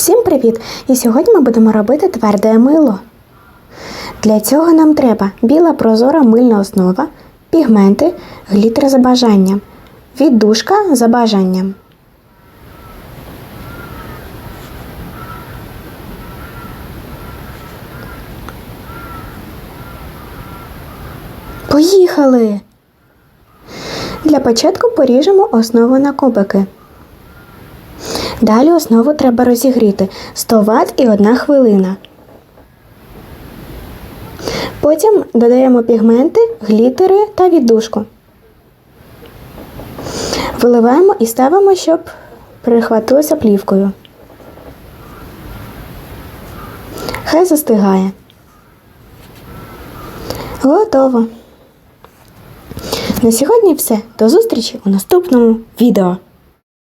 Всім привіт! І сьогодні ми будемо робити тверде мило. Для цього нам треба біла прозора мильна основа, пігменти, глітер за бажанням, віддушка за бажанням. Поїхали! Для початку поріжемо основу на кубики. Далі основу треба розігріти 100 Вт і 1 хвилина. Потім додаємо пігменти, глітери та віддушку. Виливаємо і ставимо, щоб прихватилося плівкою. Хай застигає. Готово. На сьогодні все. До зустрічі у наступному відео.